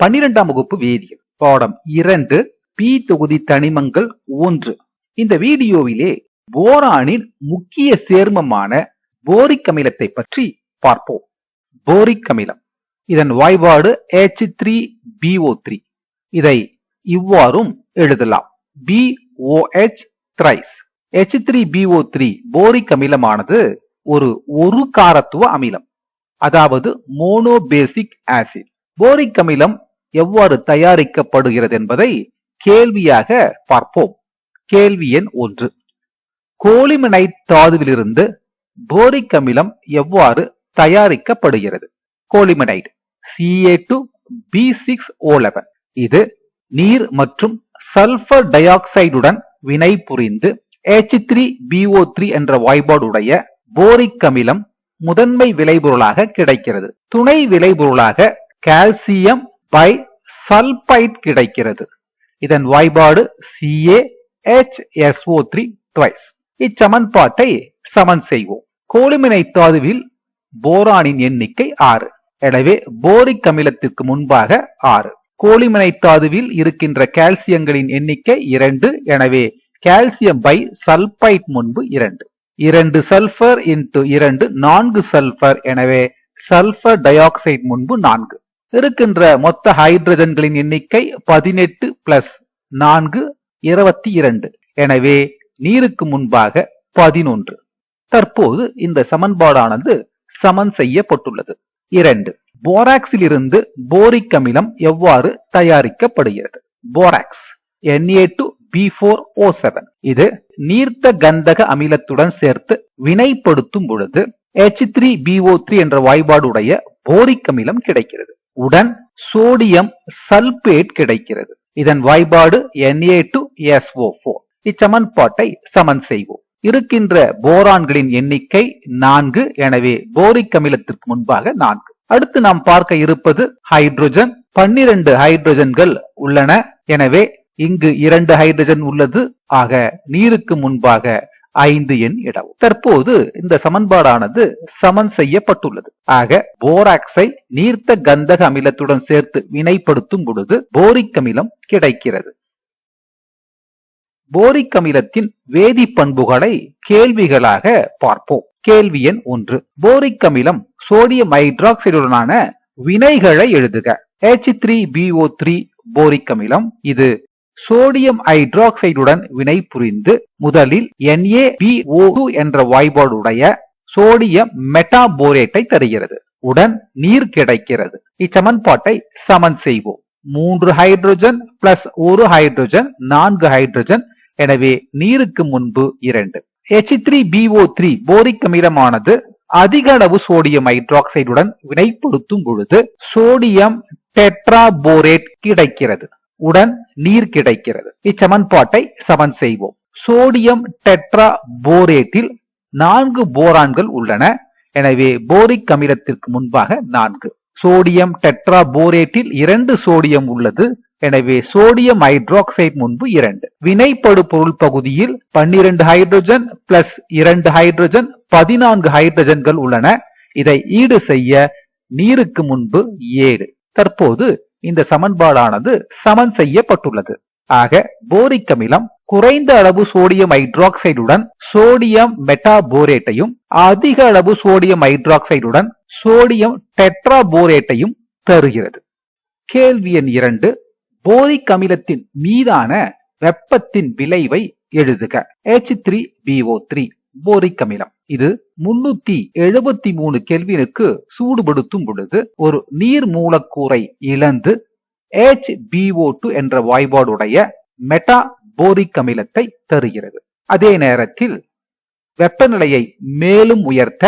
பன்னிரெண்டாம் வகுப்பு வேதியியல். பாடம் இரண்டு பி தொகுதி தனிமங்கள் ஒன்று. இந்த வீடியோவிலே போரானின் முக்கிய சேர்மமான போரிக் அமிலத்தை பற்றி பார்ப்போம். போரிக் அமிலம். இதன் வாய்பாடு H த்ரீ பிஓ த்ரீ இதை இவ்வாறும் எழுதலாம். BOH thrice H three PO three boric அமிலமானது ஒரு ஒரு காரத்துவ அமிலம். அதாவது மோனோபேசிக் ஆசிட் போரிக் அமிலம் எவ்வாறு தயாரிக்கப்படுகிறது என்பதை கேள்வியாக பார்ப்போம். கேள்வி எண் ஒன்று. கோலிமனைட் தாதுவிலிருந்து போரிக் அமிலம் எவ்வாறு தயாரிக்கப்படுகிறது? கோலிமனைட் Ca2 டூ பி சிக்ஸ் இது நீர் மற்றும் சல்பர் டை ஆக்சைடுடன் வினை புரிந்து H த்ரீ பிஓ த்ரீ என்ற வாய்பாடுடைய போரிக் அமிலம் முதன்மை விளைபொருளாக கிடைக்கிறது. துணை விளைபொருளாக கால்சியம் பை சல்பைட் கிடைக்கிறது. இதன் வாய்பாடு Ca HSO3 த்ரீ ட்வைஸ் இச்சமன்பாட்டை சமன் செய்வோம். கோலிமினை தாதுவில் போரானின் எண்ணிக்கை ஆறு. எனவே போரிக் அமிலத்திற்கு முன்பாக ஆறு. கோலிமினை தாதுவில் இருக்கின்ற கால்சியங்களின் எண்ணிக்கை இரண்டு. எனவே கால்சியம் பை சல்பைட் முன்பு இரண்டு. இரண்டு சல்பர் இன்டு இரண்டு நான்கு சல்பர். எனவே சல்பர் டை ஆக்சைடு முன்பு நான்கு. இருக்கின்ற மொத்த ஹைட்ரஜன்களின் எண்ணிக்கை பதினெட்டு பிளஸ் நான்கு இருபத்தி இரண்டு. எனவே நீருக்கு முன்பாக பதினொன்று. தற்போது இந்த சமன்பாடானது சமன் செய்யப்பட்டுள்ளது. இரண்டு. போராக்ஸில் இருந்து போரிக் அமிலம் எவ்வாறு தயாரிக்கப்படுகிறது? போராக்ஸ் Na2 B4O7 இது நீர்த்த கந்தக அமிலத்துடன் சேர்த்து வினைப்படுத்தும் பொழுது H3BO3 என்ற வாய்பாடுடைய போரிக் அமிலம் கிடைக்கிறது. உடன் சோடியம் சல்பேட் கிடைக்கிறது. இதன் வாய்பாடு Na2SO4 இச்சமன்பாட்டை சமன் செய்வோம். இருக்கின்ற போரான்களின் எண்ணிக்கை நான்கு எனவே போரிக் அமிலத்திற்கு முன்பாக நான்கு. அடுத்து நாம் பார்க்க இருப்பது ஹைட்ரோஜன் பன்னிரண்டு ஹைட்ரோஜன்கள் உள்ளன. எனவே இங்கு இரண்டு ஹைட்ரஜன் உள்ளது. ஆக நீருக்கு முன்பாக ஐந்து எண் இடம் தற்போது இந்த சமன்பாடானது சமன் செய்யப்பட்டுள்ளது. ஆக போராக்ஸை நீர்த்த கந்தக அமிலத்துடன் சேர்த்து வினைப்படுத்தும் பொழுது போரிக் அமிலம் கிடைக்கிறது. போரிக் அமிலத்தின் வேதி பண்புகளை கேள்விகளாக பார்ப்போம். கேள்வி எண் ஒன்று. போரிக் அமிலம் சோடியம் ஹைட்ராக்சைடுடனான வினைகளை எழுதுக. H three PO three boric அமிலம். இது சோடியம் ஹைட்ராக்சைடுடன் வினை புரிந்து முதலில் NaBO2 என்ற வாய்பாடுடைய சோடியம் மெட்டாபோரேட்டை தருகிறது. உடன் நீர் கிடைக்கிறது. இச்சமன்பாட்டை சமன் செய்வோம். மூன்று ஹைட்ரஜன் பிளஸ் ஒரு ஹைட்ரஜன் நான்கு ஹைட்ரஜன் எனவே நீருக்கு முன்பு இரண்டு. H three PO three boric அமிலமானது அதிக அளவு சோடியம் ஹைட்ராக்சைடுடன் வினைப்படுத்தும் பொழுது சோடியம் டெட்ராபோரேட் கிடைக்கிறது. உடன் நீர் கிடைக்கிறது. இச்சமன்பாட்டை சமன் செய்வோம். சோடியம் டெட்ரா போரேட்டில் நான்கு போரான்கள் உள்ளன. எனவே போரிக் அமிலத்திற்கு முன்பாக நான்கு. சோடியம் டெட்ரா போரேட்டில் இரண்டு சோடியம் உள்ளது. எனவே சோடியம் ஹைட்ராக்சைடு முன்பு இரண்டு. வினைப்படு பொருள் பகுதியில் பன்னிரண்டு ஹைட்ரஜன் பிளஸ் இரண்டு ஹைட்ரஜன் பதினான்கு ஹைட்ரஜன்கள் உள்ளன. இதை ஈடு செய்ய நீருக்கு முன்பு ஏழு. தற்போது இந்த சமன்பாடானது சமன் செய்யப்பட்டுள்ளது. ஆக போரிக் அமிலம் குறைந்த அளவு சோடியம் ஹைட்ராக்சைடுடன் சோடியம் மெட்டாபோரேட்டையும் அதிக அளவு சோடியம் ஹைட்ராக்சைடுடன் சோடியம் டெட்ராபோரேட்டையும் தருகிறது. கேள்வி எண் இரண்டு போரிக் அமிலத்தின் மீதான வெப்பத்தின் விளைவை எழுதுக. H three PO three boric அமிலம். இது முன்னூத்தி எழுபத்தி மூணு கெல்வினுக்கு சூடுபடுத்தும் பொழுது ஒரு நீர் மூலக்கூறை இழந்து HBO2 என்ற வாய்பாடுடைய மெட்டா போரிக் அமிலத்தை தருகிறது. அதே நேரத்தில் வெப்பநிலையை மேலும் உயர்த்த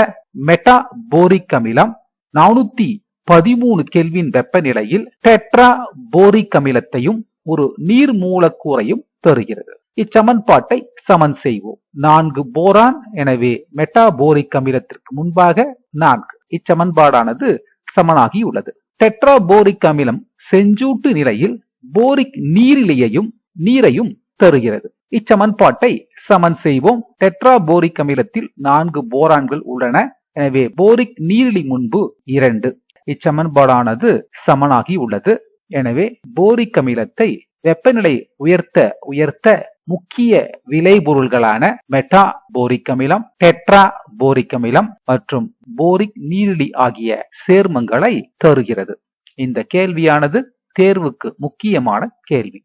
மெட்டா போரிக் அமிலம் நானூத்தி பதிமூணு கெல்வின் வெப்பநிலையில் டெட்ரா போரிக் அமிலத்தையும் ஒரு நீர் மூலக்கூறையும் தருகிறது. இச்சமன்பாட்டை சமன் செய்வோம். நான்கு போரான் எனவே மெட்டாபோரிக் அமிலத்திற்கு முன்பாக நான்கு. இச்சமன்பாடானது சமனாகி உள்ளது டெட்ராபோரிக் அமிலம் செஞ்சூட்டு நிலையில் போரிக் நீரிலையையும் நீரையும் தருகிறது. இச்சமன்பாட்டை சமன் செய்வோம். டெட்ராபோரிக் அமிலத்தில் நான்கு போரான்கள் உள்ளன எனவே போரிக் நீரிலி முன்பு இரண்டு. இச்சமன்பாடானது சமனாகி உள்ளது எனவே போரிக் அமிலத்தை வெப்பநிலை உயர்த்த உயர்த்த முக்கிய விளைபொருள்களான மெட்டா போரிக் அமிலம் டெட்ரா போரிக் அமிலம் மற்றும் போரிக் நீரிலி ஆகிய சேர்மங்களை தருகிறது. இந்த கேள்வியானது தேர்வுக்கு முக்கியமான கேள்வி.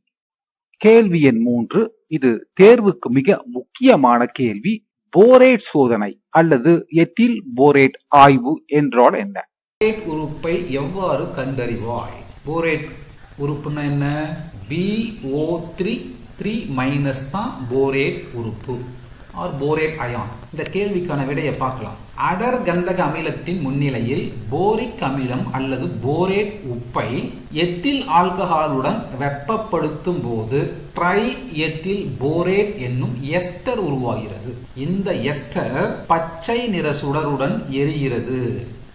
கேள்வி எண் மூன்று. இது தேர்வுக்கு மிக முக்கியமான கேள்வி. போரேட் சோதனை அல்லது எத்தில் போரேட் ஆய்வு என்றால் என்ன? போரேட் உறுப்பை எவ்வாறு கண்டறிவாய்? போரேட் உறுப்புனா என்ன? பிஓ த்ரீ த்ரீ மைனஸ் தான் போரேட் உறுப்பு ஆர் போரேட் அயான். இந்த கேள்விக்கான விடையை பார்க்கலாம். அடர் கந்தக அமிலத்தின் முன்னிலையில் போரிக் அமிலம் அல்லது போரேட் உப்பை எத்தில் ஆல்கஹாலுடன் வெப்பப்படுத்தும் போது ட்ரை எத்தில் போரேட் என்னும் எஸ்டர் உருவாகிறது. இந்த எஸ்டர் பச்சை நிற சுடருடன் எரிகிறது.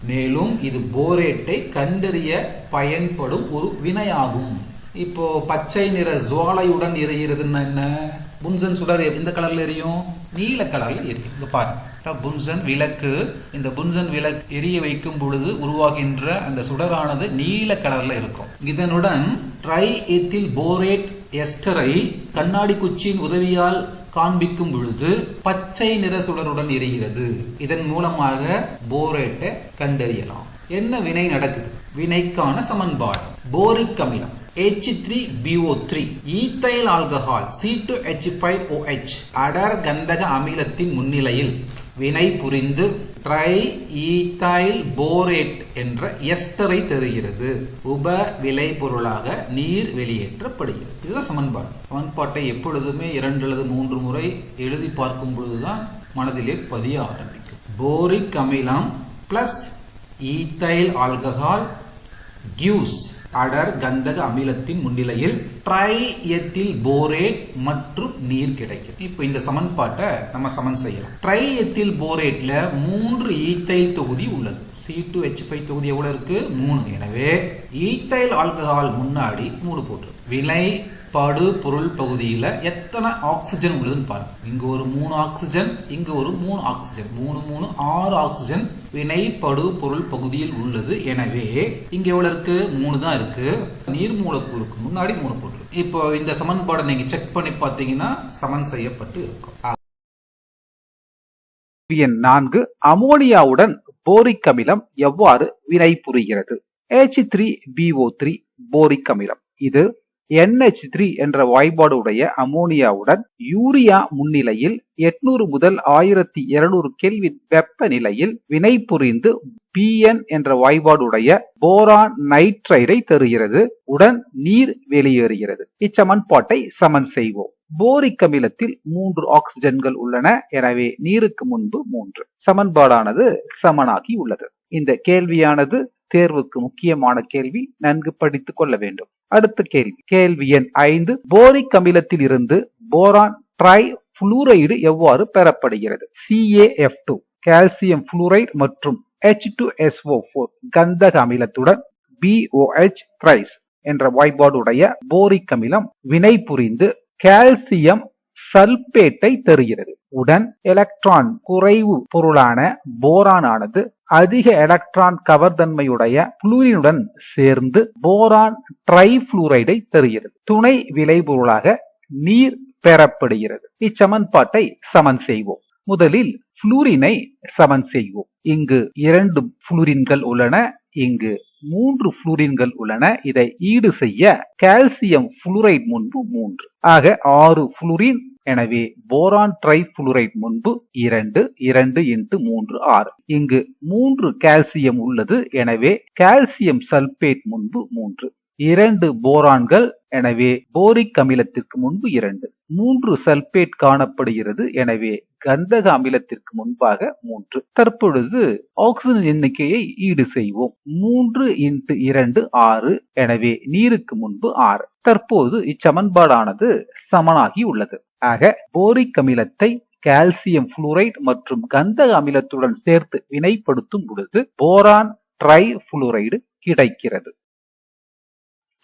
மேலும் இது போரேட்டை கண்டறிய பயன்படும் ஒரு வினையாகும். இப்போ பச்சை நிற ஜுவாலையுடன் எரிகிறதுன்னா என்ன? புன்சன் சுடர் எந்த கலர்ல எரியும்? நீல கலர்ல எரியும். இங்க பாருங்க. புன்சன் விளக்கு இந்த புன்சன் விளக்கு எரிய வைக்கும் பொழுது உருவாகின்ற அந்த சுடரானது நீல கலர்ல இருக்கும். இதனுடன் ட்ரை எத்தில் போரேட் எஸ்டரை கண்ணாடி குச்சியின் உதவியால் காண்பிக்கும் பொழுது பச்சை நிற சுடருடன் எரிகிறது. இதன் மூலமாக போரேட்டை கண்டறியலாம். என்ன வினை நடக்குது? வினைக்கான சமன்பாடு. போரிக் அமிலம் H3BO3 ஈத்தைல் ஆல்கஹால் C2H5OH அடர் கந்தக அமிலத்தின் முன்னிலையில் வினை புரிந்து ட்ரை ஈத்தைல் போரேட் என்ற எஸ்டரை தருகிறது. உப விளைபொருளாக நீர் வெளியேற்றப்படுகிறது. இதுதான் சமன்பாடு. சமன்பாட்டை எப்பொழுதுமே இரண்டு அல்லது மூன்று முறை எழுதி பார்க்கும் பொழுதுதான் மனதிலே பதிய ஆரம்பிக்கும். போரிக் அமிலம் பிளஸ் ஈத்தைல் ஆல்கஹால் கியூஸ் அடர் கந்தக அமிலத்தின் முன்னிலையில் ட்ரை எத்தில் போரேட் மற்றும் நீர் கிடைக்கும். இப்போ இந்த சமன்பாட்டை நம்ம சமன் செய்யலாம். ட்ரை எத்தில் போரேட்ல மூன்று ஈத்தைல் தொகுதி உள்ளது. சி டூ ஹெச் ஃபைவ் தொகுதி எவ்வளவு இருக்கு? மூணு. எனவே ஈத்தைல் ஆல்கஹால் முன்னாடி மூணு போட்டு விலை படு பொருள் பகுதியில் எத்தனை ஆக்சிஜன் உள்ளதுன்னு பாருங்க. இங்க ஒரு மூணு ஆக்சிஜன் இங்க ஒரு மூணு ஆக்சிஜன் மூணு மூணு ஆறு ஆக்சிஜன் வினை படு பொருள் பகுதியில் உள்ளது. எனவே இங்க எவ்வளவு இருக்கு? மூணு தான் இருக்கு. நீர் மூலக்கூறுக்கு முன்னாடி மூணு போட்டு இப்போ இந்த சமன்பாடை நீங்க செக் பண்ணி பார்த்தீங்கன்னா சமன் செய்யப்பட்டு இருக்கும். நான்கு அமோனியாவுடன் போரிக் அமிலம் எவ்வாறு வினை புரிகிறது? H3BO3 போரிக் அமிலம் இது NH3 என்ற வாய்பாடு உடைய அமோனியாவுடன் யூரியா முன்னிலையில் 800 முதல் 1200 கெல்வின் வெப்பநிலையில் வினை புரிந்து பிஎன் என்ற வாய்பாடுடைய போரான் நைட்ரைடை தருகிறது. உடன் நீர் வெளியேறுகிறது. இச்சமன்பாட்டை சமன் செய்வோம். போரிக் அமிலத்தில் மூன்று ஆக்சிஜன்கள் உள்ளன. எனவே நீருக்கு முன்பு மூன்று. சமன்பாடானது சமனாகி உள்ளது. இந்த கேள்வியானது தேர்வுக்கு முக்கியமான கேள்வி. நன்கு படித்துக் கொள்ள வேண்டும். அடுத்த கேள்வி. கேள்வி எண் ஐந்து. போரிக் அமிலத்தில் இருந்து போரான் ட்ரை புளூரைடு எவ்வாறு பெறப்படுகிறது? C A F two calcium fluoride மற்றும் H S S O four கந்தக அமிலத்துடன் பிஓஹெச் த்ரைஸ் என்ற வாய்பாடுடைய போரிக் அமிலம் வினை புரிந்து கால்சியம் சல்பேட்டை தருகிறது. உடன் எலக்ட்ரான் குறைவு பொருளான போரான் ஆனது அதிக எலக்ட்ரான் கவர்தன்மையுடைய புளூரினுடன் சேர்ந்து போரான் ட்ரைஃபுளூரைடை தருகிறது. துணை விளைபொருளாக நீர் பெறப்படுகிறது. இச்சமன்பாட்டை சமன் செய்வோம். முதலில் புளூரினை சமன் செய்வோம். இங்கு இரண்டு புளூரின்கள் உள்ளன. இங்கு மூன்று புளூரின்கள் உள்ளன. இதை ஈடு செய்ய கால்சியம் புளூரைட் முன்பு மூன்று. ஆக ஆறு புளூரின் எனவே போரான் ட்ரை புளூரைட் முன்பு இரண்டு இரண்டு இன்ட்டு மூன்று ஆறு. இங்கு மூன்று கால்சியம் உள்ளது எனவே கால்சியம் சல்பேட் முன்பு மூன்று. இரண்டு போரான்கள் எனவே போரிக் அமிலத்திற்கு முன்பு இரண்டு. மூன்று சல்பேட் காணப்படுகிறது எனவே கந்தக அமிலத்திற்கு முன்பாக மூன்று. தற்பொழுது ஆக்சிஜன் எண்ணிக்கையை ஈடு செய்வோம். மூன்று இன்ட்டு இரண்டு ஆறு எனவே நீருக்கு முன்பு ஆறு. தற்போது இச்சமன்பாடானது சமனாகி உள்ளது. ஆக போரிக் அமிலத்தை கால்சியம் புளூரைட் மற்றும் கந்தக அமிலத்துடன் சேர்த்து வினைப்படுத்தும் பொழுது போரான் ட்ரை புளூரைடு கிடைக்கிறது.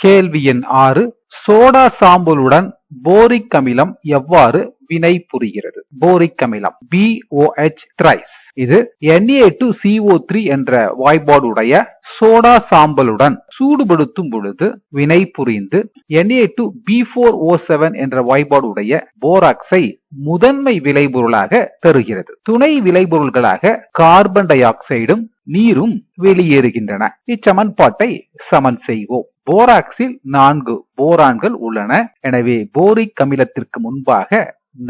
கேள்வி எண் ஆறு சோடா சாம்பலுடன் போரிக் அமிலம் எவ்வாறு வினை புரிகிறது? போரிக் அமிலம் BOH த்ரைஸ் இது Na2CO3 என்ற வாய்ப்பாடுடைய சோடா சாம்பலுடன் சூடுபடுத்தும் பொழுது வினை புரிந்து Na2B4O7 என்ற வாய்பாடுடைய போராக்ஸை முதன்மை விளைபொருளாக தருகிறது. துணை விளைபொருள்களாக கார்பன் டை ஆக்சைடும் நீரும் வெளியேறுகின்றன. இச்சமன்பாட்டை சமன் செய்வோம். போராக்ஸில் நான்கு போரான்கள் உள்ளன. எனவே போரிக் அமிலத்திற்கு முன்பாக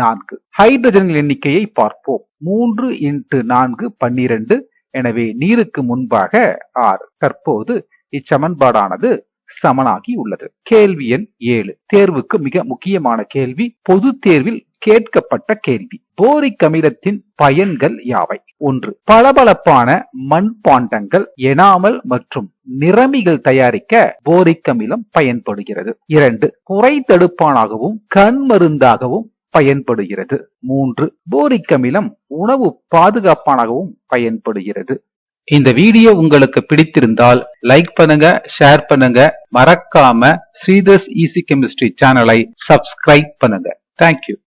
நான்கு. ஹைட்ரஜன்கள் எண்ணிக்கையை பார்ப்போம். மூன்று இன்ட்டு நான்கு பன்னிரண்டு. எனவே நீருக்கு முன்பாக ஆறு. தற்போது இச்சமன்பாடானது சமனாகி உள்ளது. கேள்வி எண் ஏழு. தேர்வுக்கு மிக முக்கியமான கேள்வி பொது தேர்வில் கேட்கப்பட்ட கேள்வி. போரிக் அமிலத்தின் பயன்கள் யாவை? ஒன்று பளபளப்பான மண்பாண்டங்கள் எனாமல் மற்றும் நிறமிகள் தயாரிக்க போரிக் அமிலம் பயன்படுகிறது. இரண்டு குறை தடுப்பானாகவும் கண் மருந்தாகவும் பயன்படுகிறது. மூன்று போரிக் அமிலம் உணவு பாதுகாப்பானாகவும் பயன்படுகிறது. இந்த வீடியோ உங்களுக்கு பிடித்திருந்தால் லைக் பண்ணுங்க ஷேர் பண்ணுங்க. மறக்காம ஸ்ரீதர்ஸ் ஈசி கெமிஸ்ட்ரி சேனலை சப்ஸ்கிரைப் பண்ணுங்க. Thank you